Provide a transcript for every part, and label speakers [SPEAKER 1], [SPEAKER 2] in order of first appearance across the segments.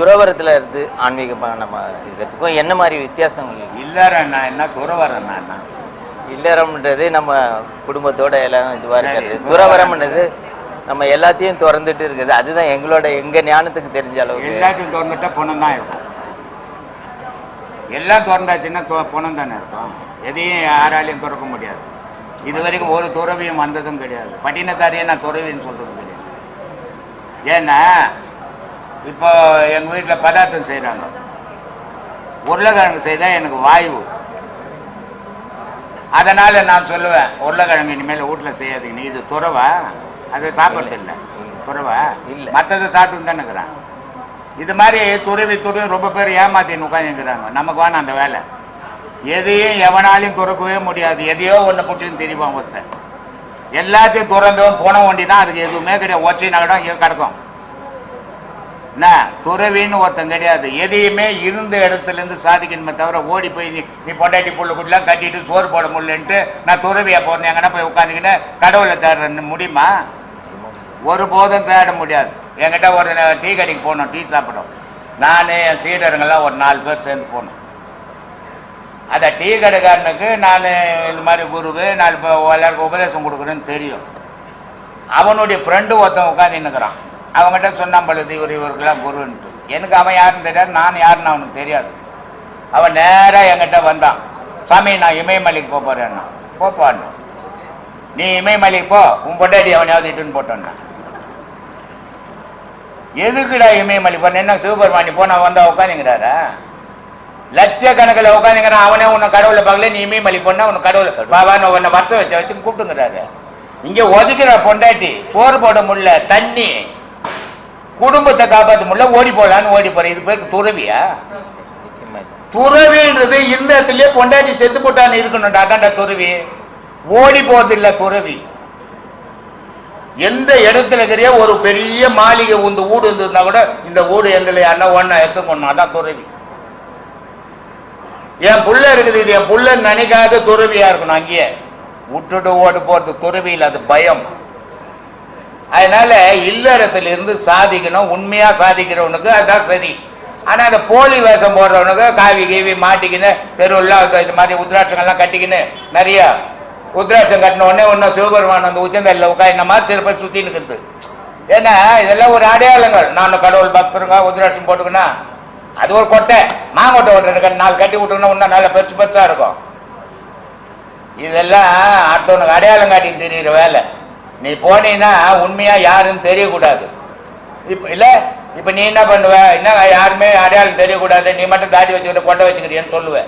[SPEAKER 1] துறவரத்தில் இருந்து ஆன்மீகமாக நம்ம இருக்கிறதுக்கும் என்ன மாதிரி வித்தியாசங்கள்
[SPEAKER 2] இல்லறன்னா என்ன துறவரன்னா என்ன
[SPEAKER 1] இல்லறம்ன்றது நம்ம குடும்பத்தோட எல்லாம் இதுவாக இருக்கிறது. துறவரம்ன்றது நம்ம எல்லாத்தையும் திறந்துட்டு இருக்குது. அதுதான் எங்களோட எங்க ஞானத்துக்கு தெரிஞ்ச அளவுக்கு.
[SPEAKER 2] எல்லாத்தையும் திறந்துட்டா பணம் தான் இருக்கும். எல்லாம் திறந்தாச்சுன்னா பணம் தானே இருக்கும். எதையும் யாராலையும் திறக்க முடியாது. இது வரைக்கும் ஒரு துறவியும் வந்ததும் கிடையாது. பட்டினத்தாரியே நான் துறவின்னு சொல்றது கிடையாது. ஏன்னா இப்போ எங்கள் வீட்டில் பதார்த்தம் செய்கிறாங்க உருளைக்கிழங்கு செய்தால் எனக்கு வாய்வு. அதனால் நான் சொல்லுவேன் உருளைக்கிழங்கு இனிமேல் வீட்டில் செய்யாதீங்க இது துறவா? அதை சாப்பிட்றது இல்லை. துறவா?
[SPEAKER 1] இல்ல.
[SPEAKER 2] மற்றதை சாப்பிட்டு தானே இருக்கிறான் இது மாதிரி துறவி துறவி ரொம்ப பேர் ஏமாத்தின்னு உட்காந்துக்கிறாங்க நமக்கு வேணாம் அந்த வேலை. எதையும் எவனாலையும் துறக்கவே முடியாது. எதையோ ஒன்று பிடிச்சின்னு தெரியுமா ஒருத்தன். எல்லாத்தையும் துறந்தவன் போன வண்டி தான் அதுக்கு எதுவுமே கிடையாது. ஒச்சை நகடம் இங்கே கிடக்கும். என்ன துறவின்னு ஒருத்தன் கிடையாது. எதையுமே இருந்த இடத்துலேருந்து சாதிக்கணுமே தவிர ஓடி போய் நீ நீ பொண்டாட்டி புள்ள குட்டிலாம் கட்டிட்டு சோறு போட முடியலன்ட்டு நான் துறவியா போறேன் எங்கன்னா போய் உட்காந்துக்கின்னு கடவுளை தேடுறேன்னு முடியுமா? ஒரு போதும் தேட முடியாது. என்கிட்ட ஒரு டீ கடைக்கு போனோம் டீ சாப்பிடும் நான் என் சீடருங்கெல்லாம் ஒரு நாலு பேர் சேர்ந்து போனோம் அந்த டீ கடைக்காரனுக்கு நான் இந்த மாதிரி குருவு நாலு இப்போ எல்லாருக்கும் உபதேசம் கொடுக்குறேன்னு தெரியும். அவனுடைய ஃப்ரெண்டு ஒருத்தன் உட்காந்துன்னுக்குறான் அவங்ககிட்ட சொன்னான் பழுது இவர் இவருக்கெல்லாம் குருன்ட்டு. எனக்கு அவன் யாருன்னு தெரியாது நான் யாருன்னு அவனுக்கு தெரியாது. அவன் நேராக என்கிட்ட வந்தான். சாமி நான் இமயமலைக்கு போக போகிறேன்னா போப்பான்னு நீ இமயமலைக்கு போ உன் பொண்டாட்டி அவனையாவது இட்டுன்னு போட்டோன்னா. எதுக்குடா இமயமலை போன என்ன சிவபெருமானி போனா வந்தா உட்காந்துங்கிறாரா லட்சக்கணக்கில் உட்காந்துங்கிறான் அவனே உன்னை கடவுளை பார்க்கல. நீ இமயமலை போனா உன்னை கடவுளை பாபான்னு உன்னை வருஷம் வச்ச வச்சு கூப்பிட்டுங்கிறாரு. இங்கே ஒதுக்கிற பொண்டாட்டி சோறு போட முடியல தண்ணி. குடும்பத்தை காப்பாற்ற முடியல ஓடி போலான்னு ஓடி போற இது பேருக்கு துறவியா? துறவின்றது இந்த இடத்துலயே பொண்டாட்டி செத்து போட்டான்னு இருக்கணும்டா அதான்டா துறவி. ஓடி போறது இல்ல துறவி. எந்த இடத்துல இருக்கிற ஒரு பெரிய மாளிகை இந்த ஊடு இருந்ததுன்னா கூட இந்த வீடு எங்களை யாருன்னா ஒன்னா எடுத்துக்கணும். அதான் துறவி. என் புள்ள இருக்குது இது என் புள்ள நினைக்காத துறவியா இருக்கணும் அங்கேயே. விட்டுட்டு ஓடு போறது துறவி இல்ல அது பயம். அதனால இல்லறத்துல இருந்து சாதிக்கணும் உண்மையா சாதிக்கிறவனுக்கு அதுதான் சரி. ஆனா அந்த போலி வேஷம் போடுறவனுக்கு காவி கீவி மாட்டிக்கின்னு தெருவெல்லாம் இது- மாதிரி உத்ராட்சங்கள்லாம் கட்டிக்கின்னு நிறைய உத்ராட்சம் கட்டின உடனே ஒன்றும் சிவபெருமான் அந்த உச்சந்தல்ல உட்காந்து இந்த மாதிரி சில பேர் சுற்றி நிற்கிறது ஏன்னா இதெல்லாம் ஒரு அடையாளங்கள். நான் கடவுள் பக்தருங்க உத்ராட்சம் போட்டுக்கினா அது ஒரு கொட்டை. மாங்கொட்டை ஒன்று இருக்கு நாலு கட்டி விட்டுக்கணும் இன்னும் நல்ல பெருசு பெருசாக இருக்கும். இதெல்லாம் அடுத்தவனுக்கு அடையாளம் காட்டி தெரியுற வேலை. நீ போனீன்னா உண்மையா யாருன்னு தெரியக்கூடாது. இப்ப இல்ல? இப்ப நீ என்ன பண்ணுவ? என்ன யாருமே அடையாளம் தெரியக்கூடாது. நீ மட்டும் தாடி வச்சுக்கிட்டு கொண்டை வச்சுக்கிறியன்னு சொல்லுவ.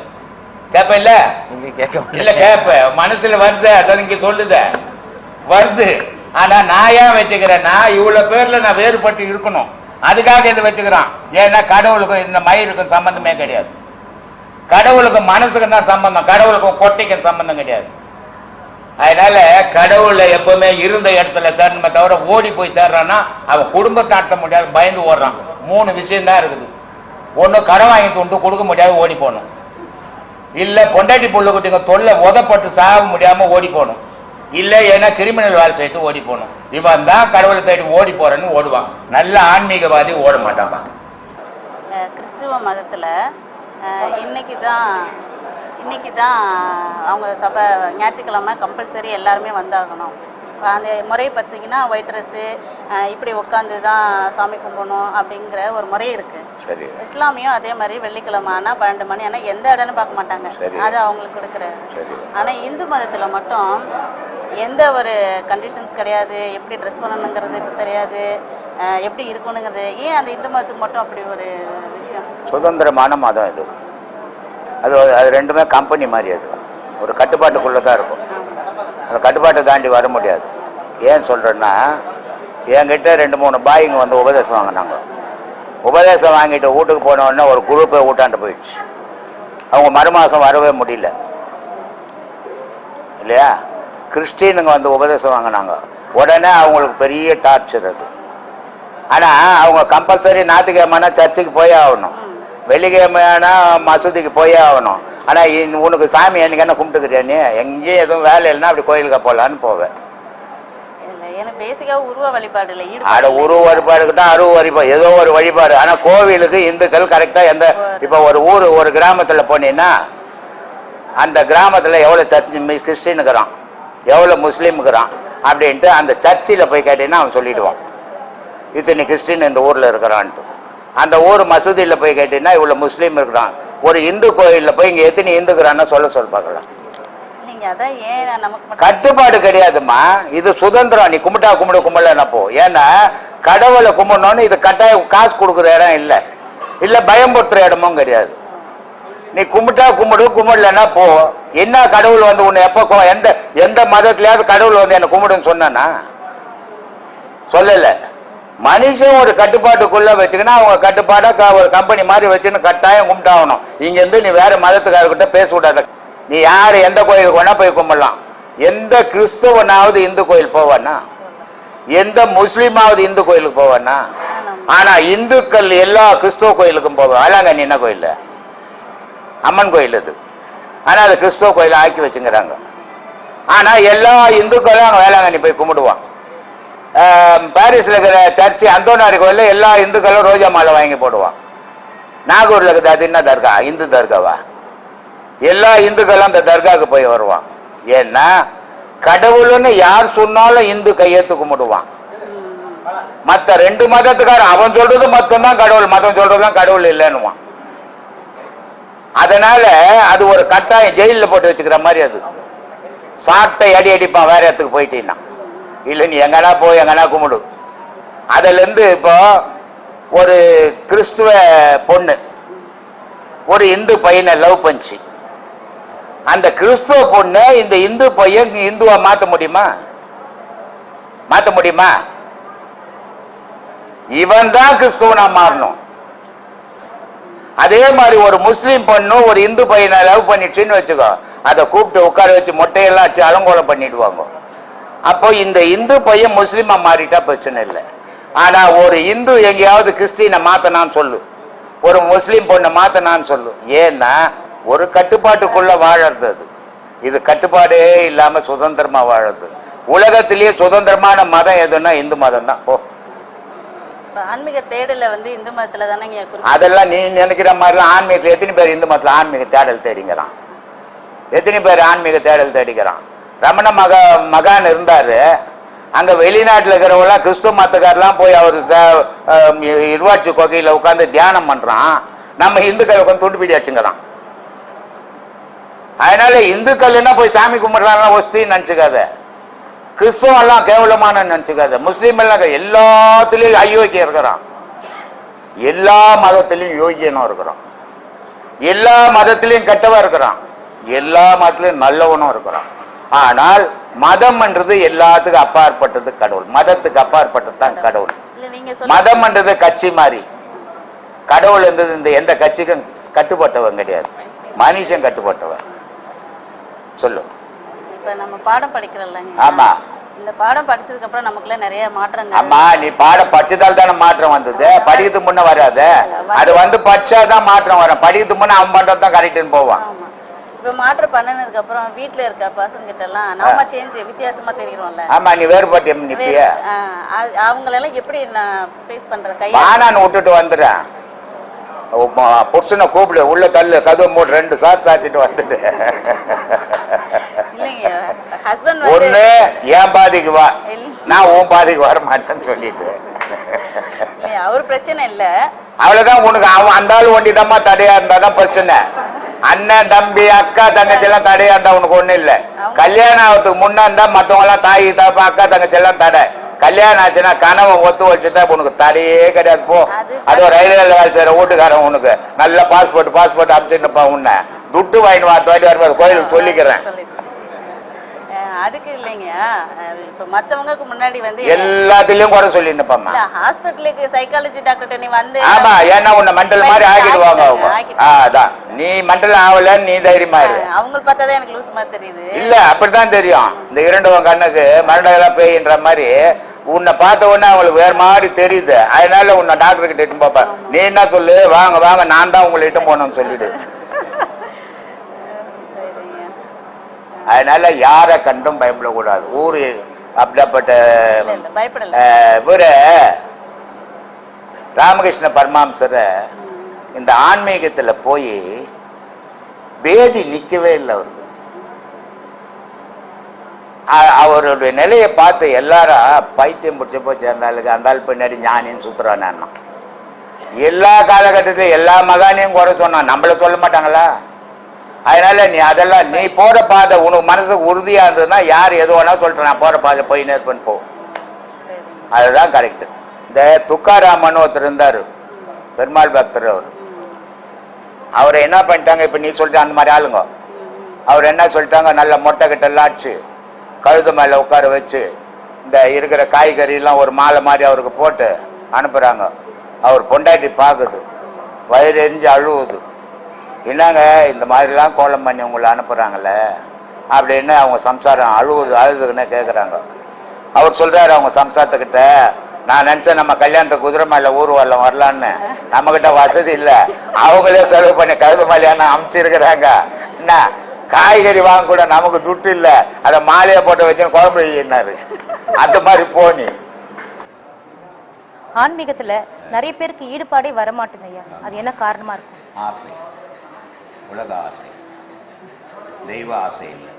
[SPEAKER 2] கேப்ப இல்ல? இல்ல கேப்ப. மனசுல வருது அதான் இங்க சொல்லுத. வருது. ஆனா நான் ஏன் வச்சுக்கிறேன் நான் இவ்வளவு பேர்ல நான் வேறுபட்டு இருக்கணும். அதுக்காக இதை வச்சுக்கிறான். ஏன்னா கடவுளுக்கும் இந்த மயிருக்கும் சம்பந்தமே கிடையாது. கடவுளுக்கும் மனசுக்கும் தான் சம்பந்தம். கடவுளுக்கும் கொட்டைக்கும் சம்பந்தம் கிடையாது. அதனால கடவுளை எப்பவுமே இருந்த இடத்துல தேடணுமே தவிர ஓடி போய் தேடுறான்னா அவன் குடும்பத்தை நடத்த முடியாது பயந்து ஓடுறான். மூணு விஷயம் தான் இருக்குது. ஒன்று கடன் வாங்கி கொண்டு கொடுக்க முடியாது ஓடி போகணும். இல்லை பொண்டாட்டி புள்ள குட்டிங்க தொல்லை உதப்பட்டு சாக முடியாமல் ஓடி போகணும். இல்லை ஏன்னா கிரிமினல் வேலை செய்யிட்டு ஓடி போகணும். இவன் தான் கடவுளை தேடி ஓடி போகிறேன்னு ஓடுவான். நல்ல ஆன்மீகவாதி ஓட மாட்டான்.
[SPEAKER 3] கிறிஸ்துவ மதத்தில் இன்னைக்கு தான் இன்னைக்கு தான் அவங்க சபை ஞாயிற்றுக்கிழமை கம்பல்சரி எல்லாருமே வந்தாகணும். அந்த முறை பார்த்தீங்கன்னா ஒயிட் ட்ரெஸ்ஸு இப்படி உட்காந்து தான் சாமி கும்பிடணும் அப்படிங்கிற ஒரு முறை இருக்குது இஸ்லாமியும் அதே மாதிரி வெள்ளிக்கிழமை ஆனால் பன்னெண்டு மணி ஆனால் எந்த இடம்னு பார்க்க மாட்டாங்க. அது அவங்களுக்கு கொடுக்குற. ஆனால் இந்து மதத்தில் மட்டும் எந்த ஒரு கண்டிஷன்ஸ் கிடையாது. எப்படி ட்ரெஸ் பண்ணணுங்கிறது தெரியாது. எப்படி இருக்கணுங்கிறது. ஏன் அந்த இந்து மதத்துக்கு மட்டும் அப்படி ஒரு விஷயம்?
[SPEAKER 2] சுதந்திரமான மதம் இது. அது ஒரு- அது ரெண்டுமே கம்பெனி மாதிரி அது. ஒரு கட்டுப்பாட்டுக்குள்ளே தான் இருக்கும். அந்த கட்டுப்பாட்டை தாண்டி வர முடியாது. ஏன் சொல்கிறேன்னா என்கிட்ட ரெண்டு மூணு பாய்ங்க வந்து உபதேசம் வாங்கினாங்க. உபதேசம் வாங்கிட்டு வீட்டுக்கு போன ஒரு குரூப்பே ஊட்டாண்டு போயிடுச்சு. அவங்க மறுமாதம் வரவே முடியல. இல்லையா? கிறிஸ்டினுங்க வந்து உபதேசம் வாங்கினாங்க. உடனே அவங்களுக்கு பெரிய டார்ச்சர் அது. ஆனால் அவங்க கம்பல்சரி ஞாயிற்றுக்கிழமைனா சர்ச்சுக்கு போயே ஆகணும். வெள்ளிக்கிழமைனா மசூதிக்கு போயே ஆகணும். ஆனால் உனக்கு சாமி என்னைக்கு என்ன கும்பிட்டுக்கிறியா நீ? எங்கேயும் எதுவும் வேலை இல்லைன்னா அப்படி கோயிலுக்கு போகலான்னு போவேன்.
[SPEAKER 3] உருவ
[SPEAKER 2] அட வழிபாடுக்கு தான் அருவ வழிபாடு ஏதோ ஒரு வழிபாடு. ஆனா கோவிலுக்கு இந்துக்கள் கரெக்டா எந்த இப்ப ஒரு ஊர் ஒரு கிராமத்துல போனீங்கன்னா அந்த கிராமத்துல எவ்வளவு சர்ச் கிறிஸ்டினுக்குறான் எவ்வளவு முஸ்லீமுக்குறான் அப்படின்ட்டு அந்த சர்ச்சில் போய் கேட்டீங்கன்னா அவன் சொல்லிடுவான். இத்தனை கிறிஸ்டின் இந்த ஊர்ல இருக்கிறான்ட்டு. அந்த ஊர் மசூதியில் போய் கேட்டீங்கன்னா இவ்வளவு முஸ்லீம் இருக்கிறான். ஒரு இந்து கோயிலில் போய் இங்க எத்தனை இந்துக்கிறான்னு சொல்ல சொல்ல பார்க்கலாம். கட்டுப்பாடு கிடையாதும்மா. இது சுதந்திரம். நீ கும்பிட்டா கும்பிடு கும்பிடலன்னா போ? ஏன்னா கடவுளை கும்பிடணும்னு இது கட்டாயம் காசு கொடுக்குற இடம் இல்லை. இல்லை பயம்படுத்துற இடமும் கிடையாது. நீ கும்பிட்டா கும்பிடு கும்பிடலன்னா போ. என்ன கடவுள் வந்து உன்னை எப்போ எந்த எந்த மதத்துலயாவது கடவுள் வந்து என்னை கும்பிடுன்னு சொன்னானா? சொல்லல. மனுஷன் ஒரு கட்டுப்பாட்டுக்குள்ள வச்சுக்கினா அவங்க கட்டுப்பாடா ஒரு கம்பெனி மாதிரி வச்சுன்னு கட்டாயம் கும்பிட்டாகணும். இங்க இருந்து நீ வேற மதத்துக்காரர்கிட்ட பேச விடாத. நீ யார் எந்த கோயிலுக்கு வேணா போய் கும்பிடலாம். எந்த கிறிஸ்தவனாவது இந்து கோயில் போவானா? எந்த முஸ்லீமாவது இந்து கோயிலுக்கு போவானா? ஆனா இந்துக்கள் எல்லா கிறிஸ்துவ கோயிலுக்கும் போவாங்க. வேளாங்கண்ணி என்ன கோயில்? அம்மன் கோயில் அது. ஆனா அது கிறிஸ்துவ கோயில் ஆக்கி வச்சுங்கிறாங்க. ஆனா எல்லா இந்துக்களும் அங்கே வேளாங்கண்ணி போய் கும்பிடுவான் பாரிஸ்ல இருக்கிற சர்ச்சு அந்தோனாரி கோயிலில் எல்லா இந்துக்களும் ரோஜா மாலை வாங்கி போடுவான் நாகூர்ல இருக்கிறது அது என்ன தர்கா? இந்து தர்காவா? எல்லா இந்துக்களும் அந்த தர்காவுக்கு போய் வருவான் ஏன்னா கடவுள்னு யார் சொன்னாலும் இந்து கையெழுத்து கும்பிடுவான். மத்த ரெண்டு மதத்துக்காரன் அவன் சொல்றது மட்டும்தான் கடவுள் மதம் சொல்றதுதான் கடவுள் இல்லைன்னுவான். அதனால அது ஒரு கட்டாயம் ஜெயிலில் போட்டு வச்சுக்கிற மாதிரி அது. சாட்டை அடி அடிப்பான் வேற இடத்துக்கு போயிட்டீங்கன்னா இல்லை நீ எங்கனா போய் எங்கனா கும்பிடு. அதிலிருந்து இப்போ ஒரு கிறிஸ்துவ பொண்ணு ஒரு இந்து பையனை லவ் பண்ணுச்சு. அந்த கிறிஸ்துவ பொண்ணு இந்த இந்து பையன் இந்துவா மாற்ற முடியுமா? மாற்ற முடியுமா? இவன் தான் கிறிஸ்துவனா மாறணும். அதே மாதிரி ஒரு முஸ்லீம் பொண்ணு ஒரு இந்து பையனை லவ் பண்ணிடுச்சுன்னு வச்சுக்கோ. அதை கூப்பிட்டு உட்கார வச்சு மொட்டையெல்லாம் வச்சு அலங்கோலம் பண்ணிடுவாங்க. அப்போ இந்த இந்து பையன் முஸ்லீமா மாறிட்டா பிரச்சனை இல்லை. ஆனா ஒரு இந்து எங்கேயாவது கிறிஸ்டினை மாத்தனான்னு சொல்லு. ஒரு முஸ்லீம் பொண்ணை மாத்தனான்னு சொல்லு. ஏன்னா ஒரு கட்டுப்பாட்டுக்குள்ள வாழறது அது. இது கட்டுப்பாடே இல்லாம சுதந்திரமா வாழறது. உலகத்திலேயே சுதந்திரமான மதம் எதுன்னா இந்து மதம் தான் ஓ
[SPEAKER 3] ஆன்மீக தேடலை வந்து இந்து மதத்தில் குறிப்பிட்டு
[SPEAKER 2] அதெல்லாம் நீ நினைக்கிற மாதிரிலாம் ஆன்மீகத்தில் எத்தனை பேர் இந்து மதத்தில் ஆன்மீக தேடல் தேடிங்கிறான்? எத்தனை பேர் ஆன்மீக தேடல் தேடிக்கிறான் ரமண மக மகான் இருந்தார். அங்கே வெளிநாட்டில் இருக்கிறவங்களாம் கிறிஸ்துவ மதக்காரெலாம் போய் அவர் இருவாட்சி கொகையில் உட்காந்து தியானம் பண்ணுறான் நம்ம இந்துக்கள் உட்காந்து துண்டு பீடி வச்சுங்கிறான் அதனால இந்துக்கள் என்ன போய் சாமி கும்பிடுறாங்க ஒஸ்தின்னு நினச்சிக்காத. கிறிஸ்துவம் எல்லாம் கேவலமான நினச்சிக்காத. முஸ்லீம் எல்லாம் எல்லாத்துலேயும் அயோக்கியம் இருக்கிறான். எல்லா மதத்திலையும் யோகியனும் இருக்கிறான். எல்லா மதத்திலையும் கெட்டவன் இருக்கிறான். எல்லா மதத்திலையும் நல்லவனும் இருக்கிறான். ஆனால் மதம்ன்றது எல்லாத்துக்கும் அப்பாற்பட்டது கடவுள். மதத்துக்கு அப்பாற்பட்டது தான் கடவுள்
[SPEAKER 3] சொல்லி
[SPEAKER 2] மதம்ன்றது கட்சி மாதிரி கடவுள் இருந்தது இந்த எந்த கட்சிக்கும் கட்டுப்பட்டவன் கிடையாது. மனுஷன் கட்டுப்பட்டவன். சொல்லு.
[SPEAKER 3] இப்போ நம்ம பாடம் படிக்கிறோம்லங்க.
[SPEAKER 2] ஆமா.
[SPEAKER 3] இந்த பாடம் படிச்சதுக்கு அப்புறம் நமக்குள்ள நிறைய மாற்றங்கள்.
[SPEAKER 2] அம்மா நீ பாடம் படிச்சதால் தானே மாற்றம் வந்தது. படிக்கிறதுக்கு முன்ன வராது. அது வந்து படிச்சாதான் மாற்றம் வரும். படிக்கிறதுக்கு முன்ன அவன் பண்றது தான் கரெக்டுன்னு போவான்.
[SPEAKER 3] ஆமா. இப்போ மாற்றம் பண்ணினதுக்கு அப்புறம் வீட்ல இருக்க பசங்க கிட்ட எல்லாம் நாம சேஞ்ச் வித்தியாசமா தெரிகிறோம்ல
[SPEAKER 2] ஆமா நீ வேறுபட்டு நிப்பிய
[SPEAKER 3] அவங்களெல்லாம் எப்படி நான் ஃபேஸ் பண்றது? கையா
[SPEAKER 2] வானான்னு விட்டுட்டு வந்துடுறேன். புருஷனை கூப்பிடு உள்ள தள்ளு கதவு மூடு ரெண்டு சார் சாத்திட்டு வந்துட்டு.
[SPEAKER 3] இல்லைங்க ஹஸ்பண்ட் வந்து
[SPEAKER 2] ஒண்ணு என் பாதிக்கு வா. நான் உன் பாதிக்கு வர மாட்டேன்னு சொல்லிட்டு
[SPEAKER 3] அவர் பிரச்சனை இல்ல.
[SPEAKER 2] அவ்வளவுதான் உனக்கு அவன் அந்த ஆள் ஒண்டிதம்மா தடையா இருந்தாதான் பிரச்சனை. அண்ணன் தம்பி அக்கா தங்கச்சி எல்லாம் தடையா இருந்தா உனக்கு ஒண்ணு இல்ல. கல்யாணம் ஆகிறதுக்கு முன்ன இருந்தா மத்தவங்க எல்லாம் தாய் தாப்பா அக்கா தங்கச்சி எல்லாம் தடை. கல்யாணம் ஆச்சுன்னா கணவன் ஒத்து வச்சுட்டா உனக்கு தடையே கிடையாது போ.
[SPEAKER 3] அது-
[SPEAKER 2] ஒரு ரயில்வேல வேலை செய்யற வீட்டுக்காரன் உனக்கு. நல்ல பாஸ்போர்ட் பாஸ்போர்ட் அனுப்பிச்சுட்டுப்பா உன்னை. துட்டு வாங்கிட்டு வா வாட்டி வரும்போது கோயிலுக்கு சொல்லிக்கிறேன்.
[SPEAKER 3] அதுக்கு இல்லைங்க. இப்ப மத்தவங்களுக்கு முன்னாடி வந்து
[SPEAKER 2] எல்லாத்துலயும் குறை சொல்லி நிப்பம்மா
[SPEAKER 3] இல்ல ஹாஸ்பிட்டலுக்கு சைக்காலஜி டாக்டர்கிட்ட நீ வந்து
[SPEAKER 2] ஆமா ஏன்னா உன்னை மெண்டல் மாதிரி ஆக்கிடுவாங்க அவங்க. அதான். நீ மெண்டல் ஆகலன்னு நீ தைரியமா இரு.
[SPEAKER 3] அவங்க பார்த்தாதான் எனக்கு லூஸ் மாதிரி தெரியுது.
[SPEAKER 2] இல்ல அப்படித்தான் தெரியும். இந்த இரண்டவன் கண்ணுக்கு மரடெல்லாம் பேயின்ற மாதிரி உன்னை பார்த்த உடனே அவங்களுக்கு வேற மாதிரி தெரியுது. அதனால உன்னை டாக்டர் கிட்ட இட்டு போப்ப. நீ என்ன சொல்லு? வாங்க வாங்க நான் தான் உங்களை இட்டு போகணும்னு சொல்லிடு. அதனால யாரை கண்டும் பயப்படக்கூடாது. ஊரு அப்படிப்பட்ட இவரு ராமகிருஷ்ண பரமாம்சரை இந்த ஆன்மீகத்துல போய் பேதி நிக்கவே இல்லை அவருக்கு. அவருடைய நிலையை பார்த்து எல்லாரும் பைத்தியம் பிடிச்ச போச்சு. அந்த ஆளுக்கு அந்த ஆள் பின்னாடி ஞானின்னு சுத்துறான் எல்லா காலகட்டத்திலும் எல்லா மகானையும் குறை சொன்னான். நம்மள சொல்ல மாட்டாங்களா? அதனால நீ அதெல்லாம் நீ போற பாதை உனக்கு மனசு உறுதியா இருந்ததுன்னா யார் எது வேணா சொல்லிட்டு நான் போற பாதை போய் நேர்பன் போ. அதுதான் கரெக்ட் இந்த துக்காராமன் ஒருத்தர் இருந்தாரு. பெருமாள் பக்தர் அவர். அவரை என்ன பண்ணிட்டாங்க? இப்ப நீ சொல்லிட்டு அந்த மாதிரி ஆளுங்க. அவர் என்ன சொல்லிட்டாங்க? நல்ல மொட்டை கிட்ட லாச்சு கழுது மேல உட்கார வச்சு இந்த இருக்கிற காய்கறி எல்லாம் ஒரு மாலை மாதிரி அவருக்கு போட்டு அனுப்புறாங்க. அவர் பொண்டாட்டி பார்க்குது வயிறு எரிஞ்சு அழுவுது. என்னங்க இந்த மாதிரிலாம் கோலம் பண்ணி உங்களை அனுப்புறாங்கல்ல? அப்படின்னு அவங்க சம்சாரம் அழுவுது அழுதுன்னு கேட்குறாங்க அவர் சொல்றாரு அவங்க சம்சாரத்துக்கிட்ட நான் நினைச்சேன் நம்ம கல்யாணத்தை குதிரை மேல ஊர்வலம் வரலான்னு. நம்ம கிட்ட வசதி இல்ல. அவங்களே செலவு பண்ணி கழுது மலையான அமைச்சிருக்கிறாங்க. என்ன? காய்கறி வாங்க கூட நமக்கு துட்டு இல்ல. அத மாலையை போட்டு வச்சு குழம்பு வையினாரு. அந்த மாதிரி போனி.
[SPEAKER 4] ஆன்மீகத்துல நிறைய பேருக்கு ஈடுபாடே வரமாட்டேங்குது ஐயா. அது என்ன காரணமா இருக்கும்?
[SPEAKER 2] ஆசை. உலக ஆசை தெய்வ ஆசை இல்லை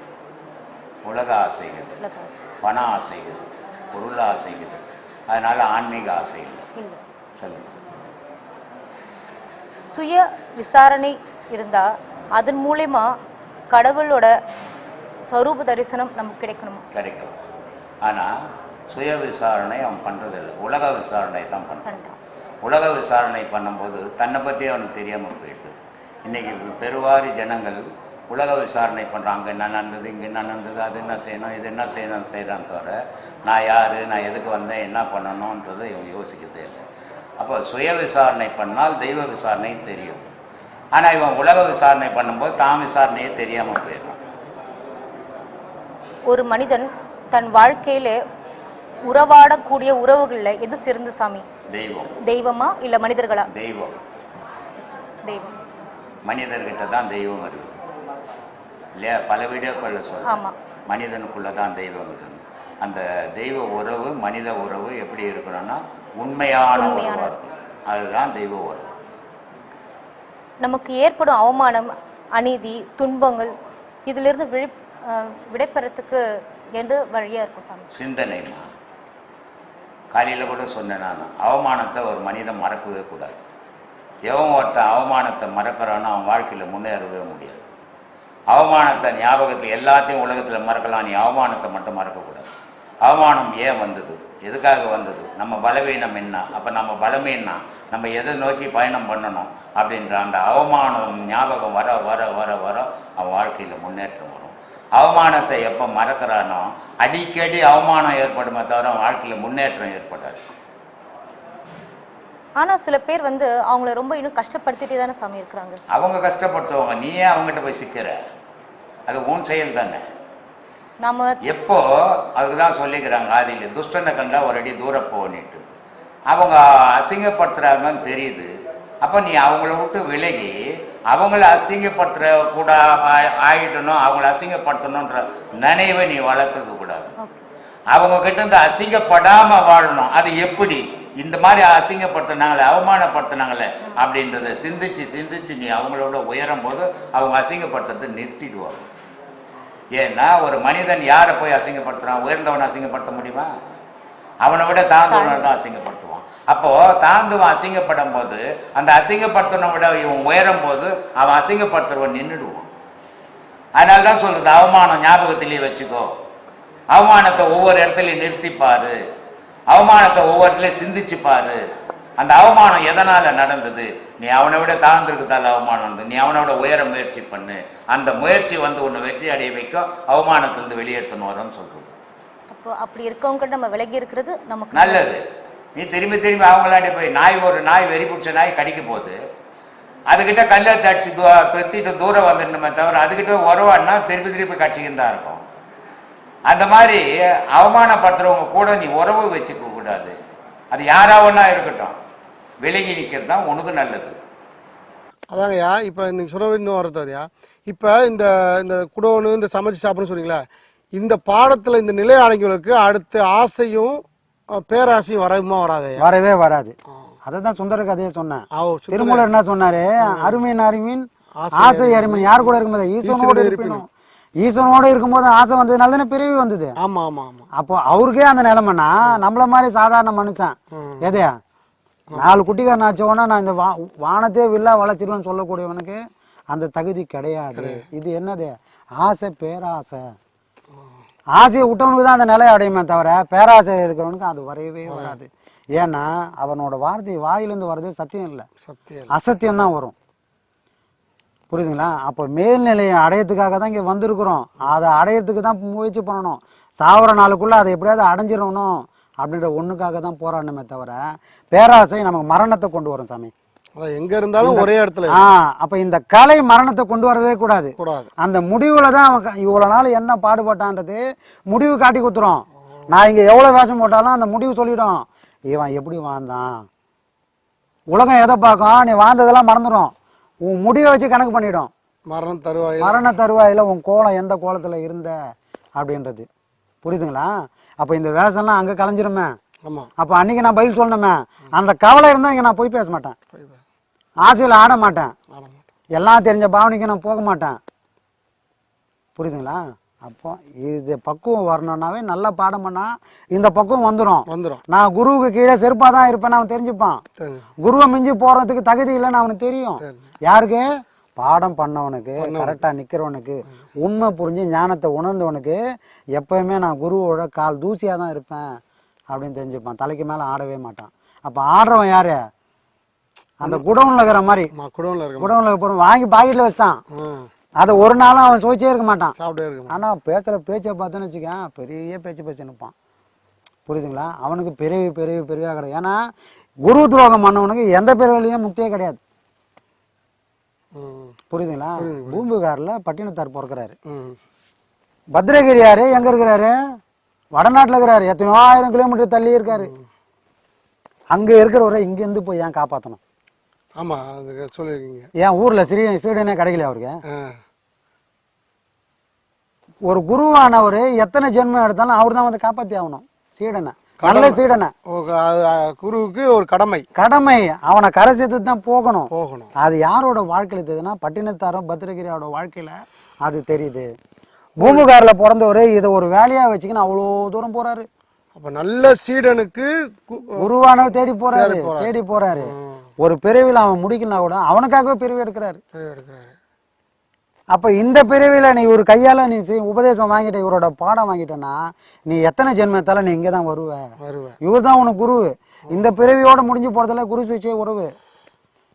[SPEAKER 2] உலக ஆசைகள்
[SPEAKER 4] உலக ஆசை.
[SPEAKER 2] பண ஆசைகள் பொருள் ஆசைகள் அதனால ஆன்மீக ஆசை இல்லை.
[SPEAKER 4] இல்ல.
[SPEAKER 2] சொல்லுங்க.
[SPEAKER 4] சுய விசாரணை இருந்தா அதன் மூலயமா கடவுளோட ஸ்வரூப தரிசனம் நமக்கு கிடைக்கணும்?
[SPEAKER 2] கிடைக்கும் ஆனா சுய விசாரணை அவன் பண்றதில்லை. உலக விசாரணை தான் பண்றான். உலக விசாரணை பண்ணும்போது தன்னை பற்றி அவனுக்கு தெரியாமல் போயிடுது. இன்னைக்கு பெருவாரி ஜனங்கள் உலக விசாரணை பண்ணுறாங்க என்ன நடந்தது இங்கே என்ன நடந்தது அது என்ன செய்யணும் இது என்ன செய்யணும் செய்கிறான் தவிர நான் யார் நான் எதுக்கு வந்தேன் என்ன பண்ணணுன்றதை இவங்க யோசிக்கிறதே இல்லை. அப்போ சுய விசாரணை பண்ணால் தெய்வ விசாரணை தெரியும். ஆனால் இவன் உலக விசாரணை பண்ணும்போது தான் விசாரணையே தெரியாமல் போயிடுறான்.
[SPEAKER 4] ஒரு மனிதன் தன் வாழ்க்கையில உறவாடக்கூடிய உறவுகள்ல எது சிறந்த சாமி?
[SPEAKER 2] தெய்வம்.
[SPEAKER 4] தெய்வமா இல்ல மனிதர்களா?
[SPEAKER 2] தெய்வம்.
[SPEAKER 4] தெய்வம்.
[SPEAKER 2] மனிதர்கிட்ட தான் தெய்வம் இருக்குது இல்லையா? பல வீடியோக்களில் சொல்றேன்.
[SPEAKER 4] ஆமா.
[SPEAKER 2] மனிதனுக்குள்ள தான் தெய்வம் இருக்குது. அந்த தெய்வ உறவு மனித உறவு எப்படி இருக்கணும்னா உண்மையான. உறவாக இருக்கணும். அதுதான் தெய்வ உறவு.
[SPEAKER 4] நமக்கு ஏற்படும் அவமானம் அநீதி துன்பங்கள் இதிலிருந்து விழி விடைபெறத்துக்கு எந்த வழியா இருக்கும் சாமி?
[SPEAKER 2] சிந்தனைமா? காலையில் கூட சொன்னேன் நான். அவமானத்தை ஒரு மனிதன் மறக்கவே கூடாது. எவன் ஒருத்தன் அவமானத்தை மறக்கிறானோ அவன் வாழ்க்கையில் முன்னேறவே முடியாது. அவமானத்தை ஞாபகத்தில் எல்லாத்தையும் உலகத்தில் மறக்கலாம். நீ அவமானத்தை மட்டும் மறக்கக்கூடாது. அவமானம் ஏன் வந்தது? எதுக்காக வந்தது? நம்ம பலவீனம் என்ன? அப்போ நம்ம பலமே நம்ம எதை நோக்கி பயணம் பண்ணணும்? அப்படின்ற அந்த அவமானம் ஞாபகம் வர வர வர வர அவன் வாழ்க்கையில் முன்னேற்றம் வரும். அவமானத்தை எப்போ மறக்கிறானோ அடிக்கடி அவமானம் ஏற்படுமே தவிர அவன் வாழ்க்கையில் முன்னேற்றம் ஏற்படாது.
[SPEAKER 4] ஆனா சில பேர் வந்து அவங்கள ரொம்ப இன்னும் கஷ்டப்படுத்திட்டே தானே சாமி இருக்கிறாங்க.
[SPEAKER 2] அவங்க கஷ்டப்படுத்துவாங்க நீ ஏன் அவங்ககிட்ட போய் சிக்கிற. அது உன் செயல் தானே.
[SPEAKER 4] நாம
[SPEAKER 2] எப்போ அதுக்கு தான் சொல்லிக்கிறாங்க ஆதியில் துஷ்டனை கண்டா ஒரு அடி தூரம் போனிட்டு அவங்க அசிங்கப்படுத்துறாங்கன்னு தெரியுது. அப்போ நீ அவங்கள விட்டு விலகி அவங்கள அசிங்கப்படுத்துற கூட ஆ- ஆயிடணும் அவங்கள அசிங்கப்படுத்தணுன்ற நினைவை நீ வளர்த்துக்க கூடாது. அவங்க கிட்ட இருந்து அசிங்கப்படாம வாழணும். அது எப்படி? இந்த மாதிரி அசிங்கப்படுத்தினாங்களே அவமானப்படுத்தினாங்களே அப்படின்றத சிந்திச்சு சிந்திச்சு நீ அவங்களோட உயரும் போது அவங்க அசிங்கப்படுத்துறதை நிறுத்திடுவாங்க. ஏன்னா ஒரு மனிதன் யாரை போய் அசிங்கப்படுத்துறான்? உயர்ந்தவனை அசிங்கப்படுத்த முடியுமா? அவனை விட தாழ்ந்தவனை தான் அசிங்கப்படுத்துவான். அப்போ தாழ்ந்தவன் அசிங்கப்படும் போது அந்த அசிங்கப்படுத்தவனை விட இவன் உயரும் போது அவன் அசிங்கப்படுத்துறவன் நின்றுடுவான். அதனால தான் சொல்றது அவமானம் ஞாபகத்திலேயே வச்சுக்கோ. அவமானத்தை ஒவ்வொரு இடத்துலையும் நிறுத்திப்பாரு. அவமானத்தை ஒவ்வொரு இடத்துலையும் சிந்திச்சு பாரு. அந்த அவமானம் எதனால நடந்தது? நீ அவனை விட தாழ்ந்திருக்கதால அவமானம் வந்து நீ அவனோட உயர முயற்சி பண்ணு. அந்த முயற்சி வந்து உன்னை வெற்றி அடைய வைக்கும். அவமானத்திலிருந்து வெளியேற்றணும் வரும்னு சொல்றது.
[SPEAKER 4] அப்போ அப்படி இருக்கவங்க நம்ம விலகி இருக்கிறது நமக்கு
[SPEAKER 2] நல்லது. நீ திரும்பி திரும்பி அவங்களாடி போய் நாய் ஒரு நாய் வெறி பிடிச்ச நாய் கடிக்க போகுது. அதுகிட்ட கல்லை தச்சு தூ பெத்திட்டு தூரம் வந்துடணுமே தவிர அதுகிட்ட உறவாடினா திருப்பி திருப்பி கட்சிக்கின்னு தான் இருக்கும். அந்த மாதிரி அவமானப்படுத்துறவங்க கூட நீ உறவு வச்சுக்க கூடாது. அது யாராவன்னா இருக்கட்டும். விலகி நிற்கிறது தான் உனக்கு நல்லது.
[SPEAKER 5] அதாங்கய்யா இப்போ நீங்கள் சொன்ன இன்னும் வரதாரியா இப்போ இந்த இந்த குடோனு இந்த சமைச்சு சாப்பிடணும்னு சொன்னீங்களா இந்த பாடத்தில் இந்த நிலை அடங்கிகளுக்கு அடுத்த ஆசையும் பேராசையும் வரவுமா வராதையா
[SPEAKER 6] வரவே வராது. அதை தான் சுந்தர கதையை சொன்னேன் திருமூலர் என்ன சொன்னாரு அருமையின் அருமீன்
[SPEAKER 5] ஆசை
[SPEAKER 6] அருமீன் யார் கூட இருக்கும்போது? ஈசனோடு இருப்பினும். ஈசனோட இருக்கும்போது ஆசை வந்ததுனால தானே பிறவி வந்தது.
[SPEAKER 5] ஆமா ஆமா ஆமா.
[SPEAKER 6] அப்போ அவருக்கே அந்த நிலைமைனா நம்மள மாதிரி சாதாரண மனுஷன். எதையா? நாலு குட்டிக்காரன் ஆச்சவனா நான் இந்த வா வானத்தையே வில்லா வளர்ச்சிருவேன்னு சொல்லக்கூடியவனுக்கு அந்த தகுதி கிடையாது. இது என்னது? ஆசை பேராசை. ஆசையை விட்டவனுக்கு தான் அந்த நிலை அடையுமே தவிர பேராசை இருக்கிறவனுக்கு அது வரவே வராது. ஏன்னா அவனோட வார்த்தை வாயிலிருந்து வர்றது சத்தியம் இல்லை.
[SPEAKER 5] சத்தியம்
[SPEAKER 6] அசத்தியம் தான் வரும். புரியுதுங்களா? அப்போ மேல்நிலையை அடையறதுக்காக தான் இங்கே வந்திருக்கிறோம். அதை அடையறதுக்கு தான் முயற்சி பண்ணணும். சாவர நாளுக்குள்ள அதை எப்படியாவது அடைஞ்சிடணும் அப்படின்ற ஒண்ணுக்காக தான் போராடணுமே தவிர பேராசை நமக்கு மரணத்தை கொண்டு வரும் சாமி.
[SPEAKER 5] எங்க இருந்தாலும் ஒரே இடத்துல
[SPEAKER 6] ஆ அப்ப இந்த கலை மரணத்தை கொண்டு வரவே கூடாது. அந்த முடிவுல தான் அவன் இவ்வளவு நாள் என்ன பாடுபட்டான்றது முடிவு காட்டி குத்துரும் நான் இங்க எவ்வளவு வேஷம் போட்டாலும் அந்த முடிவு சொல்லிடும். இவன் எப்படி வாழ்ந்தான்? உலகம் எதை பார்க்கும்? நீ வாழ்ந்ததெல்லாம் மறந்துடும். உன் முடிவை வச்சு கணக்கு பண்ணிடும்.
[SPEAKER 5] மரணம் தருவாயில்.
[SPEAKER 6] மரண தருவாயில உன் கோலம் எந்த கோலத்துல இருந்த அப்படின்றது. புரியுதுங்களா? அப்ப இந்த வேஷம்லாம் அங்க கலைஞ்சிருமே.
[SPEAKER 5] ஆமா.
[SPEAKER 6] அப்ப அன்னைக்கு நான் பதில் சொல்லணுமே. அந்த கவலை இருந்தா இங்க நான் போய் பேச மாட்டேன். ஆசையில ஆட மாட்டேன். எல்லாம் தெரிஞ்ச பாவனைக்கு நான் போக மாட்டேன். புரியுதுங்களா? அப்போ இது பக்குவம் வரணும்னாவே நல்லா பாடம் பண்ணா இந்த பக்குவம் வந்துடும்
[SPEAKER 5] வந்துடும்
[SPEAKER 6] நான் குருவுக்கு கீழே செருப்பா தான் இருப்பேன் அவன் தெரிஞ்சுப்பான். குருவை மிஞ்சி போறதுக்கு தகுதி இல்லைன்னு அவனுக்கு தெரியும். யாருக்கு? பாடம் பண்ணவனுக்கு கரெக்டா நிக்கிறவனுக்கு உண்மை புரிஞ்சு ஞானத்தை உணர்ந்தவனுக்கு எப்பயுமே நான் குருவோட கால் தூசியா தான் இருப்பேன் அப்படின்னு தெரிஞ்சுப்பான். தலைக்கு மேல ஆடவே மாட்டான். அப்ப ஆடுறவன் யாரு? அந்த குடவுன்ல இருக்கிற மாதிரி.
[SPEAKER 5] இருக்க
[SPEAKER 6] குடவுன்ல போற வாங்கி பாக்கெட்ல வச்சிட்டான். அதை ஒரு நாளும் அவன் சுவைச்சே இருக்க மாட்டான்.
[SPEAKER 5] சாப்பிட்டே இருக்க
[SPEAKER 6] ஆனா பேசுற பேச்சை பார்த்தோன்னு வச்சுக்கேன் பெரிய பேச்சு பேச்சு நிற்பான் புரியுதுங்களா? அவனுக்கு பிறவி பிறவி பிறவியா கிடையாது. ஏன்னா குரு துரோகம் பண்ணவனுக்கு எந்த பிறவிலையும் முக்தியே கிடையாது. புரியுதுங்களா? பூம்புகாரில் பட்டினத்தார் பிறக்கிறாரு.
[SPEAKER 5] ம்.
[SPEAKER 6] பத்ரகிரி யாரு? எங்க இருக்கிறாரு? வடநாட்டுல இருக்கிறாரு. எத்தனையோ ஆயிரம் கிலோமீட்டர் தள்ளி இருக்காரு. அங்க இருக்கிறவரை இங்க இருந்து போய் ஏன் காப்பாத்தணும்?
[SPEAKER 5] ஆமா அது சொல்லியிருக்கீங்க.
[SPEAKER 6] ஏன் ஊர்ல சிறீ சீடனே கிடைக்கல அவருக்கு? ஒரு குருவானவர் எத்தனை ஜென்மம் எடுத்தாலும் அவர் தான் வந்து காப்பாத்தி ஆகணும். சீடனை நல்ல சீடனை
[SPEAKER 5] குருவுக்கு ஒரு கடமை.
[SPEAKER 6] கடமை. அவனை கரை சேர்த்து தான் போகணும்.
[SPEAKER 5] போகணும்.
[SPEAKER 6] அது யாரோட வாழ்க்கையில தெரியுதுன்னா பட்டினத்தாரும் பத்திரகிரியோட வாழ்க்கையில அது தெரியுது. பூம்புகாரில் பிறந்தவர் இதை ஒரு வேலையா வச்சுக்கின்னு அவ்வளோ தூரம் போறாரு.
[SPEAKER 5] அப்ப நல்ல சீடனுக்கு
[SPEAKER 6] குருவானவர் தேடி போறாரு. தேடி போறாரு. ஒரு பிறவியில் அவன் முடிக்கலனா கூட அவனுக்காகவே பிறவி எடுக்கிறாரு.
[SPEAKER 5] சரி, எடுக்கிறாரு.
[SPEAKER 6] அப்ப இந்த பிறவியில நீ ஒரு கையால நீ செய்- உபதேசம் வாங்கிட்ட இவரோட பாடம் வாங்கிட்டேன்னா நீ எத்தனை ஜென்மத்தால நீ இங்கே தான் வருவ?
[SPEAKER 5] வருவேன்
[SPEAKER 6] இவர் தான் உனக்கு குரு இந்த பிறவியோட முடிஞ்சு போறதுல குரு சிகிச்சை உறவு.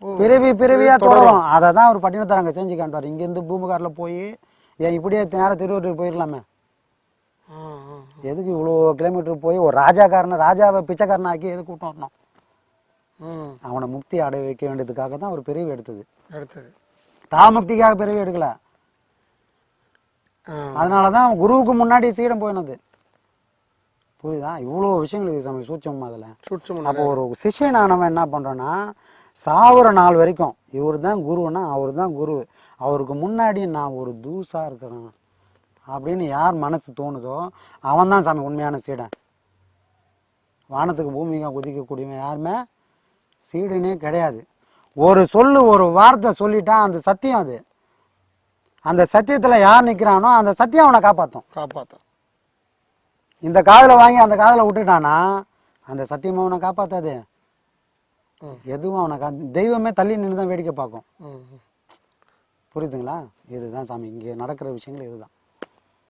[SPEAKER 6] பிறவி பிறவியா தொடரும். அதை தான் அவர் பட்டினத்தாரங்க செஞ்சு காட்டுவார். இங்கேருந்து பூம்புகாரில் போய் ஏன் இப்படியே நேரம் திருவள்ளூர் போயிடலாமே எதுக்கு இவ்வளோ கிலோமீட்டர் போய் ஒரு ராஜாக்காரனை ராஜாவை பிச்சைக்காரனை ஆக்கி எதுக்கு கூட்டம் வரணும்? அவனை முக்தி அடைய வைக்க வேண்டியதுக்காக தான் அவர் பிறவி எடுத்தது.
[SPEAKER 5] அடுத்தது
[SPEAKER 6] தாமுக்திக்காக பிறவி எடுக்கல.
[SPEAKER 5] ஆ.
[SPEAKER 6] அதனால தான் அவன் குருவுக்கு முன்னாடி சீடம் போயினது. புரியுதா? இவ்வளோ விஷயங்கள் இருக்குது சாமி சூட்சம் அதில்.
[SPEAKER 5] சுற்று
[SPEAKER 6] அப்போ ஒரு சிஷ்யனானவன் என்ன பண்ணுறான்னா சாவுற நாள் வரைக்கும் இவர் தான் குருன்னா அவர் தான் குரு. அவருக்கு முன்னாடி நான் ஒரு தூசா இருக்கிறேன் அப்படின்னு யார் மனசு தோணுதோ அவன் தான் சாமி உண்மையான சீடன். வானத்துக்கு பூமிக்கு குதிக்கக்கூடியவன் யாருமே சீடனே கிடையாது. ஒரு சொல்லு ஒரு வார்த்தை சொல்லிட்டா அந்த சத்தியம் அது. அந்த சத்தியத்தில் யார் நிற்கிறானோ அந்த சத்தியம் அவனை காப்பாற்றும்
[SPEAKER 5] காப்பாத்த
[SPEAKER 6] இந்த காதுல வாங்கி அந்த காதுல விட்டுட்டானா அந்த சத்தியமா அவனை காப்பாத்தாது.
[SPEAKER 5] ம்.
[SPEAKER 6] எதுவும் அவனை கா தெய்வமே தள்ளி நின்று தான் வேடிக்கை பார்க்கும். புரியுதுங்களா? இதுதான் சாமி இங்கே நடக்கிற விஷயங்கள் இதுதான்.